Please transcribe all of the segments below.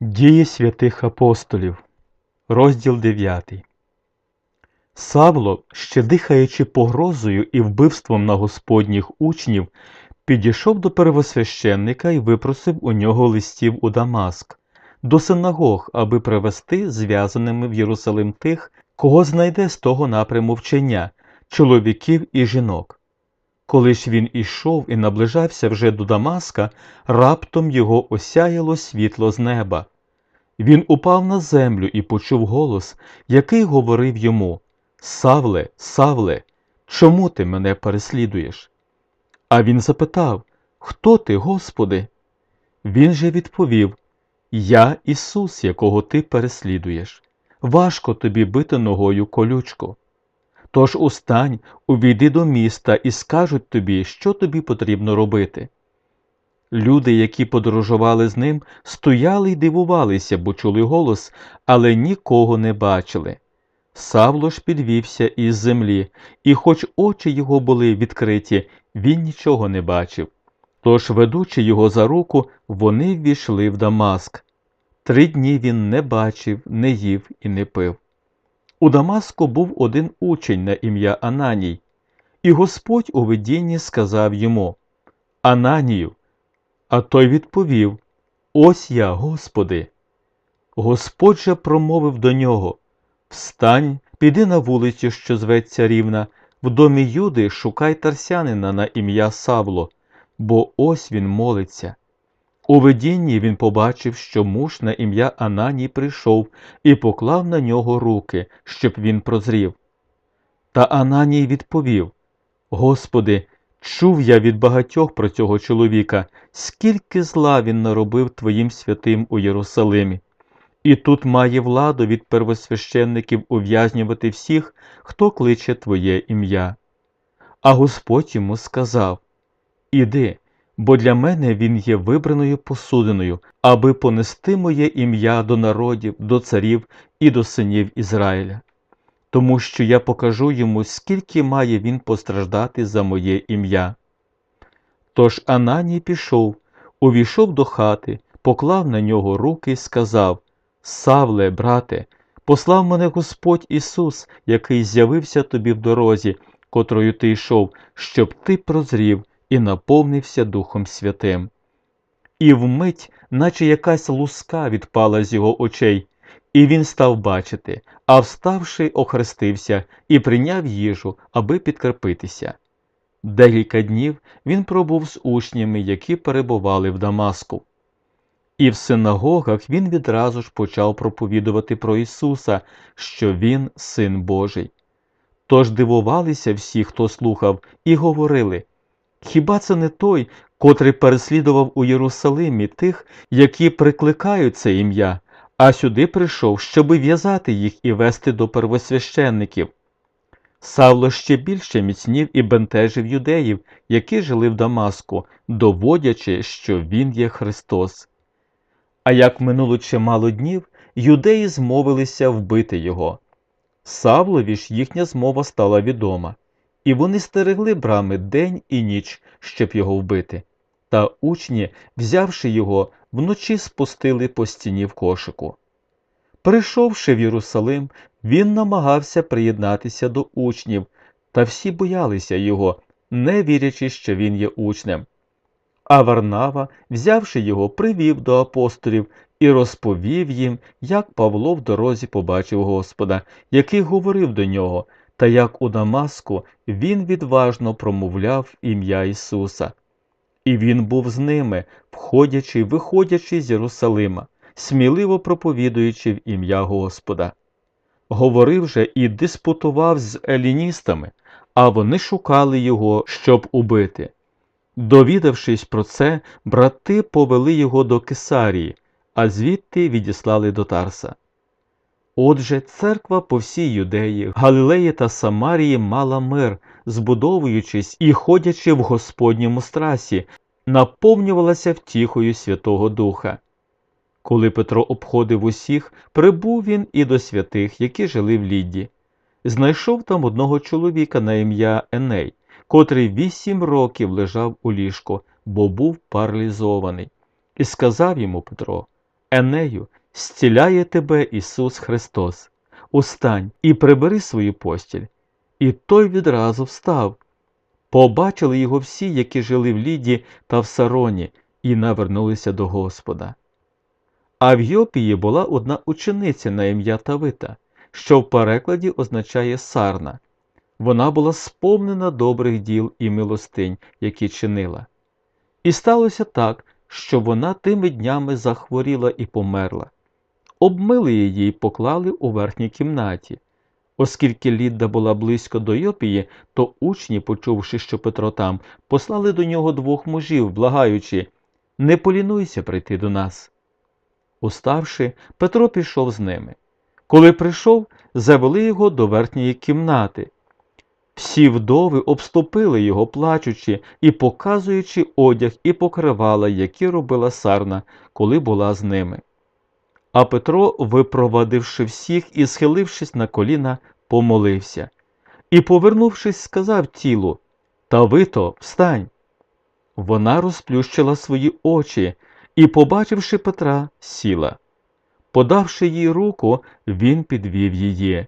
Дії святих апостолів, розділ 9. Савло, ще дихаючи погрозою і вбивством на господніх учнів, підійшов до первосвященника і випросив у нього листів у Дамаск, до синагог, аби привести зв'язаними в Єрусалим тих, кого знайде з того напряму вчення, чоловіків і жінок. Коли ж він ішов і наближався вже до Дамаска, раптом його осяяло світло з неба. Він упав на землю і почув голос, який говорив йому Савле, Савле, чому ти мене переслідуєш? А він запитав Хто ти, Господи? Він же відповів Я Ісус, якого ти переслідуєш. Важко тобі бити ногою колючку. Тож устань, увійди до міста і скажуть тобі, що тобі потрібно робити. Люди, які подорожували з ним, стояли й дивувалися, бо чули голос, але нікого не бачили. Савло ж підвівся із землі, і, хоч очі його були відкриті, він нічого не бачив. Тож, ведучи його за руку, вони ввійшли в Дамаск. Три дні він не бачив, не їв і не пив. У Дамаску був один учень на ім'я Ананій, і Господь у видінні сказав йому Ананію. А той відповів Ось я, Господи. Господь же промовив до нього Встань, піди на вулицю, що зветься рівна, в домі Юди шукай тарсянина на ім'я Савло, бо ось він молиться. У видінні він побачив, що муж на ім'я Ананій прийшов і поклав на нього руки, щоб він прозрів. Та Ананій відповів Господи, чув я від багатьох про цього чоловіка, скільки зла він наробив Твоїм святим у Єрусалимі. І тут має владу від первосвященників ув'язнювати всіх, хто кличе Твоє ім'я. А Господь йому сказав Іди, бо для мене він є вибраною посудиною, аби понести моє ім'я до народів, до царів і до синів Ізраїля. Тому що я покажу йому, скільки має він постраждати за моє ім'я. Тож Ананій пішов, увійшов до хати, поклав на нього руки і сказав Савле, брате, послав мене Господь Ісус, який з'явився тобі в дорозі, котрою ти йшов, щоб ти прозрів і наповнився Духом Святим. І вмить, наче якась луска відпала з його очей, і він став бачити, а вставши, охрестився і прийняв їжу, аби підкрепитися. Декілька днів він пробув з учнями, які перебували в Дамаску. І в синагогах він відразу ж почав проповідувати про Ісуса, що Він Син Божий. Тож дивувалися всі, хто слухав, і говорили Хіба це не той, котрий переслідував у Єрусалимі тих, які прикликають це ім'я, а сюди прийшов, щоби в'язати їх і вести до первосвященників? Савло ще більше міцнів і бентежив юдеїв, які жили в Дамаску, доводячи, що він є Христос. А як минуло чимало днів, юдеї змовилися вбити його. Савлові ж їхня змова стала відома, і вони стерегли брами день і ніч, щоб його вбити. Та учні, взявши його, вночі спустили по стіні в кошику. Прийшовши в Єрусалим, він намагався приєднатися до учнів, та всі боялися його, не вірячи, що він є учнем. А Варнава, взявши його, привів до апостолів і розповів їм, як Павло в дорозі побачив Господа, який говорив до нього, та як у Дамаску він відважно промовляв ім'я Ісуса. І він був з ними, входячи й виходячи з Єрусалима, сміливо проповідуючи в ім'я Господа. Говорив же і диспутував з еліністами, а вони шукали його, щоб убити. Довідавшись про це, брати повели його до Кесарії, а звідти відіслали до Тарса. Отже, церква по всій юдеї, Галилеї та Самарії мала мир, збудовуючись і ходячи в Господньому страсі, наповнювалася втіхою Святого Духа. Коли Петро обходив усіх, прибув він і до святих, які жили в Лідді. Знайшов там одного чоловіка на ім'я Еней, котрий вісім років лежав у ліжку, бо був паралізований. І сказав йому Петро Енею, зціляє тебе Ісус Христос. Устань і прибери свою постіль. І той відразу встав. Побачили його всі, які жили в Ліді та в Сароні, і навернулися до Господа. А в Йопії була одна учениця на ім'я Тавита, що в перекладі означає сарна. Вона була сповнена добрих діл і милостинь, які чинила. І сталося так, що вона тими днями захворіла і померла. Обмили її і поклали у верхній кімнаті. Оскільки Лідда була близько до Йопії, то учні, почувши, що Петро там, послали до нього двох мужів, благаючи Не полінуйся прийти до нас. Уставши, Петро пішов з ними. Коли прийшов, завели його до верхньої кімнати. Всі вдови обступили його, плачучи і показуючи одяг і покривала, які робила сарна, коли була з ними. А Петро, випровадивши всіх і схилившись на коліна, помолився. І, повернувшись, сказав тілу Тавито, встань. Вона розплющила свої очі і, побачивши Петра, сіла. Подавши їй руку, він підвів її.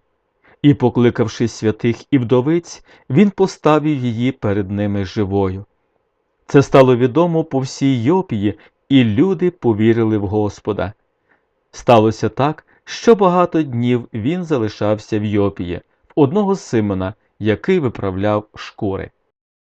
І, покликавши святих і вдовиць, він поставив її перед ними живою. Це стало відомо по всій Йопії, і люди повірили в Господа. Сталося так, що багато днів він залишався в Йопії, в одного Симона, який виправляв шкури.